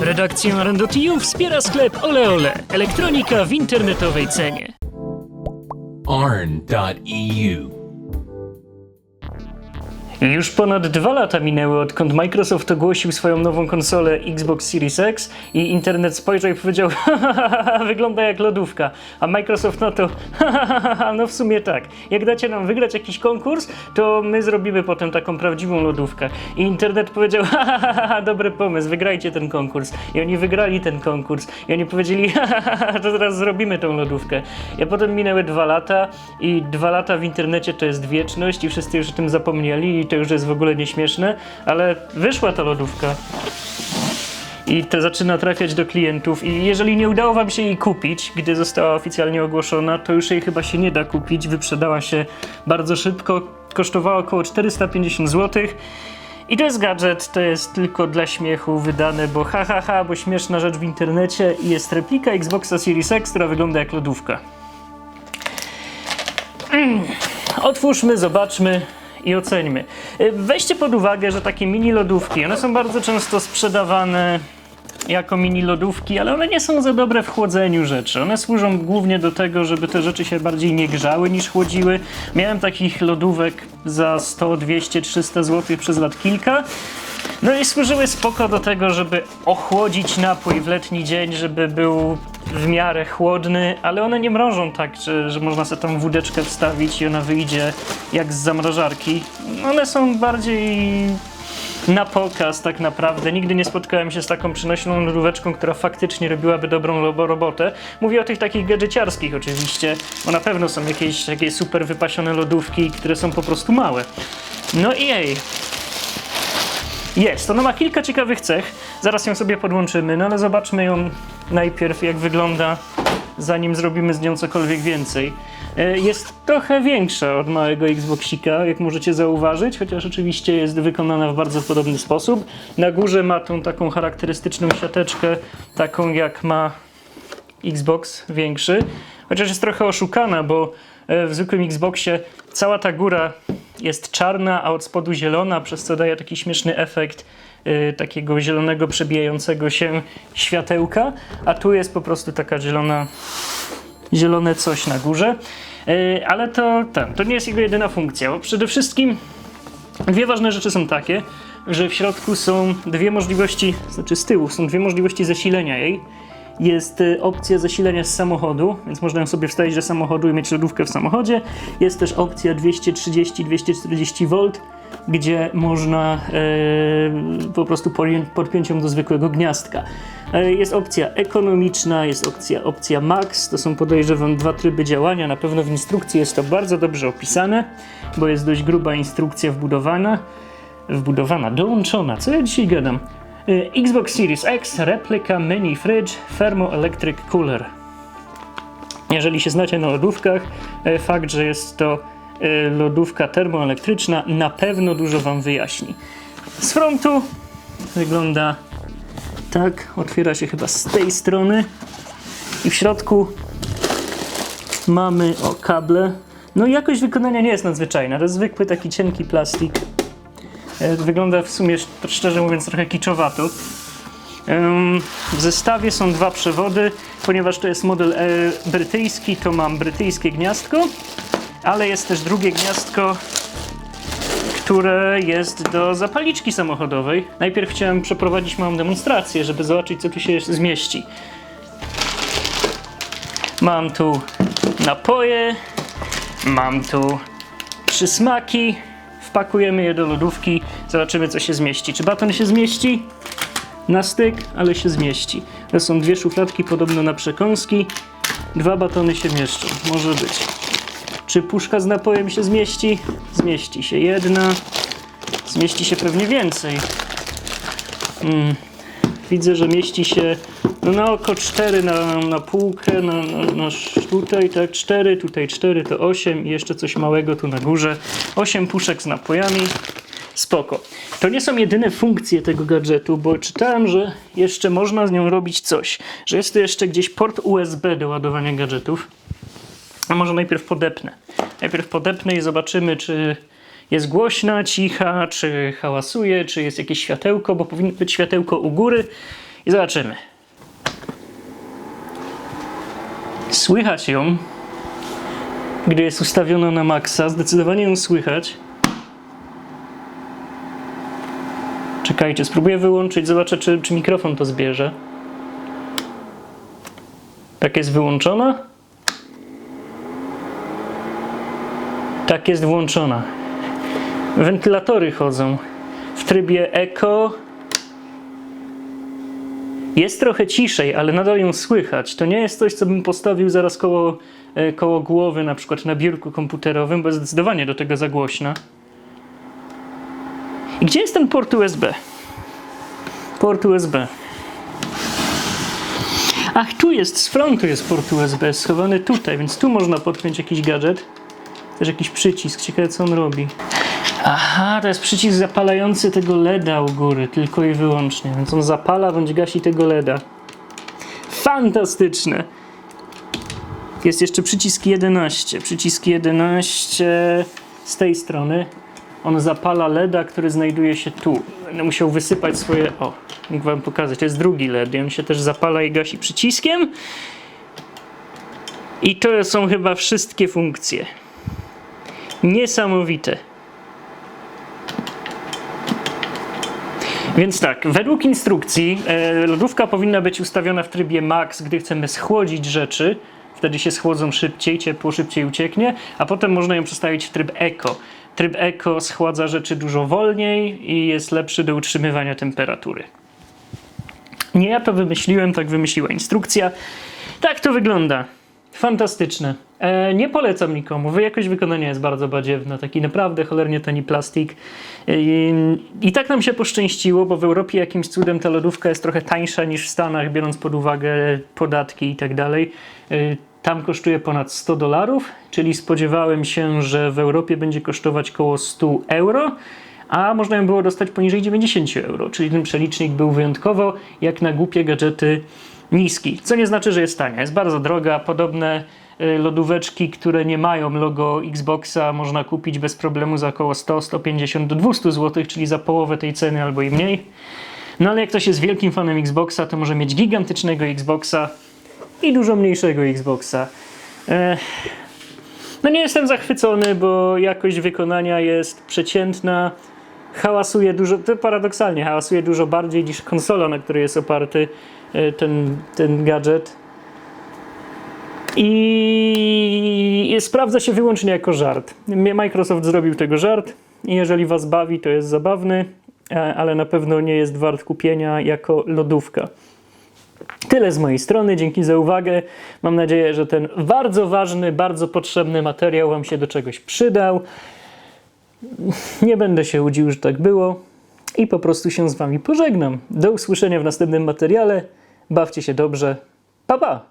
Redakcję Randotiu wspiera sklep Oleole. Elektronika w internetowej cenie. arn.eu. Już ponad dwa lata minęły, odkąd Microsoft ogłosił swoją nową konsolę Xbox Series X i internet spojrzał i powiedział "Hahaha, wygląda jak lodówka, a Microsoft na to "Hahaha, no w sumie tak, jak dacie nam wygrać jakiś konkurs, to my zrobimy potem taką prawdziwą lodówkę. I internet powiedział "Hahaha, dobry pomysł, wygrajcie ten konkurs. I oni wygrali ten konkurs i oni powiedzieli "Hahaha, to teraz zrobimy tą lodówkę. I potem minęły dwa lata i dwa lata w internecie to jest wieczność i wszyscy już o tym zapomnieli to już jest w ogóle nieśmieszne, ale wyszła ta lodówka. I to zaczyna trafiać do klientów i jeżeli nie udało wam się jej kupić, gdy została oficjalnie ogłoszona, to już jej chyba się nie da kupić. Wyprzedała się bardzo szybko, kosztowała około 450 zł. I to jest gadżet, to jest tylko dla śmiechu wydane, bo ha ha ha, bo śmieszna rzecz w internecie i jest replika Xboxa Series X, która wygląda jak lodówka. Mm. Otwórzmy, zobaczmy i oceńmy. Y, Weźcie pod uwagę, że takie mini lodówki, one są bardzo często sprzedawane jako mini lodówki, ale one nie są za dobre w chłodzeniu rzeczy. One służą głównie do tego, żeby te rzeczy się bardziej nie grzały niż chłodziły. Miałem takich lodówek za 100, 200, 300 zł przez lat kilka. No i służyły spoko do tego, żeby ochłodzić napój w letni dzień, żeby był w miarę chłodny, ale one nie mrożą tak, że, że można sobie tam wódeczkę wstawić i ona wyjdzie jak z zamrażarki. One są bardziej na pokaz tak naprawdę. Nigdy nie spotkałem się z taką przynośną lodóweczką, która faktycznie robiłaby dobrą robotę. Mówię o tych takich gadżeciarskich oczywiście, bo na pewno są jakieś takie super wypasione lodówki, które są po prostu małe. No i jej. Jest, ona ma kilka ciekawych cech. Zaraz ją sobie podłączymy, no ale zobaczmy ją najpierw, jak wygląda, zanim zrobimy z nią cokolwiek więcej. E, Jest trochę większa od małego Xboxika, jak możecie zauważyć, chociaż oczywiście jest wykonana w bardzo podobny sposób. Na górze ma tą taką charakterystyczną siateczkę, taką jak ma Xbox większy, chociaż jest trochę oszukana, bo e, w zwykłym Xboxie cała ta góra jest czarna, a od spodu zielona, przez co daje taki śmieszny efekt e, takiego zielonego przebijającego się światełka, a tu jest po prostu taka zielona, zielone coś na górze. E, Ale to, ten, to nie jest jego jedyna funkcja, bo przede wszystkim Dwie ważne rzeczy są takie, że w środku są dwie możliwości, znaczy z tyłu są dwie możliwości zasilenia jej. Jest e, opcja zasilania z samochodu, więc można ją sobie wstawić do samochodu i mieć lodówkę w samochodzie. Jest też opcja 230-240 V, gdzie można e, po prostu podpiąć ją do zwykłego gniazdka. E, Jest opcja ekonomiczna, jest opcja, opcja max, to są podejrzewam dwa tryby działania, na pewno w instrukcji jest to bardzo dobrze opisane, bo jest dość gruba instrukcja wbudowana, wbudowana, dołączona, co ja dzisiaj gadam? E, Xbox Series X, replika mini fridge, thermoelectric cooler. Jeżeli się znacie na lodówkach, e, fakt, że jest to e, lodówka termoelektryczna na pewno dużo Wam wyjaśni. Z frontu wygląda tak, otwiera się chyba z tej strony i w środku mamy o kable. No jakość wykonania nie jest nadzwyczajna, to jest zwykły taki cienki plastik. E, Wygląda w sumie, szczerze mówiąc, trochę kiczowato. W zestawie są dwa przewody, ponieważ to jest model e, brytyjski, to mam brytyjskie gniazdko, ale jest też drugie gniazdko, które jest do zapalniczki samochodowej. Najpierw chciałem przeprowadzić małą demonstrację, żeby zobaczyć, co tu się zmieści. Mam tu napoje, mam tu przysmaki. Wpakujemy je do lodówki, zobaczymy, co się zmieści. Czy baton się zmieści? Na styk, ale się zmieści. To są dwie szufladki podobno na przekąski. Dwa batony się mieszczą. Może być. Czy puszka z napojem się zmieści? Zmieści się jedna. Zmieści się pewnie więcej. Mm. Widzę, że mieści się no, na oko 4 na, na półkę, na, na, na tutaj tak 4, tutaj 4 to 8 i jeszcze coś małego tu na górze. 8 puszek z napojami. Spoko. To nie są jedyne funkcje tego gadżetu, bo czytałem, że jeszcze można z nią robić coś. Że jest tu jeszcze gdzieś port USB do ładowania gadżetów. A może najpierw podepnę. Najpierw podepnę i zobaczymy, czy jest głośna, cicha, czy hałasuje, czy jest jakieś światełko, bo powinno być światełko u góry i zobaczymy. Słychać ją, gdy jest ustawiona na maksa. Zdecydowanie ją słychać. Czekajcie, spróbuję wyłączyć, zobaczę, czy, czy mikrofon to zbierze. Tak jest wyłączona? Tak jest włączona. Wentylatory chodzą w trybie Eco. Jest trochę ciszej, ale nadal ją słychać. To nie jest coś, co bym postawił zaraz koło, e, koło głowy, na przykład na biurku komputerowym, bo jest zdecydowanie do tego za głośna. I gdzie jest ten port USB? Port USB. Ach, tu jest, z frontu jest port USB schowany tutaj, więc tu można podpiąć jakiś gadżet. Też jakiś przycisk. Ciekawe, co on robi. Aha, to jest przycisk zapalający tego LEDa u góry, tylko i wyłącznie. Więc on zapala bądź gasi tego LEDa. Fantastyczne! Jest jeszcze przycisk 11. Przycisk 11 z tej strony. On zapala LEDa, który znajduje się tu. Będę musiał wysypać swoje. O, mógł Wam pokazać. To jest drugi LED. I on się też zapala i gasi przyciskiem. I to są chyba wszystkie funkcje. Niesamowite. Więc tak, według instrukcji e, lodówka powinna być ustawiona w trybie max, gdy chcemy schłodzić rzeczy. Wtedy się schłodzą szybciej, ciepło szybciej ucieknie, a potem można ją przestawić w tryb eco. Tryb eco schładza rzeczy dużo wolniej i jest lepszy do utrzymywania temperatury. Nie ja to wymyśliłem, tak wymyśliła instrukcja. Tak to wygląda. Fantastyczne. E, nie polecam nikomu. Jakość wykonania jest bardzo badziewna. Taki naprawdę cholernie tani plastik. E, I tak nam się poszczęściło, bo w Europie jakimś cudem ta lodówka jest trochę tańsza niż w Stanach, biorąc pod uwagę podatki i tak dalej. E, Tam kosztuje ponad 100 dolarów, czyli spodziewałem się, że w Europie będzie kosztować około 100 euro a można ją było dostać poniżej 90 euro, czyli ten przelicznik był wyjątkowo, jak na głupie gadżety, niski. Co nie znaczy, że jest tania. Jest bardzo droga. Podobne y, lodóweczki, które nie mają logo Xboxa, można kupić bez problemu za około 100, 150 do 200 zł, czyli za połowę tej ceny albo i mniej. No ale jak ktoś jest wielkim fanem Xboxa, to może mieć gigantycznego Xboxa i dużo mniejszego Xboxa. Ech. No nie jestem zachwycony, bo jakość wykonania jest przeciętna. Hałasuje dużo, to paradoksalnie, hałasuje dużo bardziej niż konsola, na której jest oparty e, ten, ten gadżet. I sprawdza się wyłącznie jako żart. Microsoft zrobił tego żart jeżeli Was bawi, to jest zabawny, e, ale na pewno nie jest wart kupienia jako lodówka. Tyle z mojej strony, dzięki za uwagę. Mam nadzieję, że ten bardzo ważny, bardzo potrzebny materiał Wam się do czegoś przydał. Nie będę się łudził, że tak było i po prostu się z Wami pożegnam. Do usłyszenia w następnym materiale. Bawcie się dobrze. Pa, pa!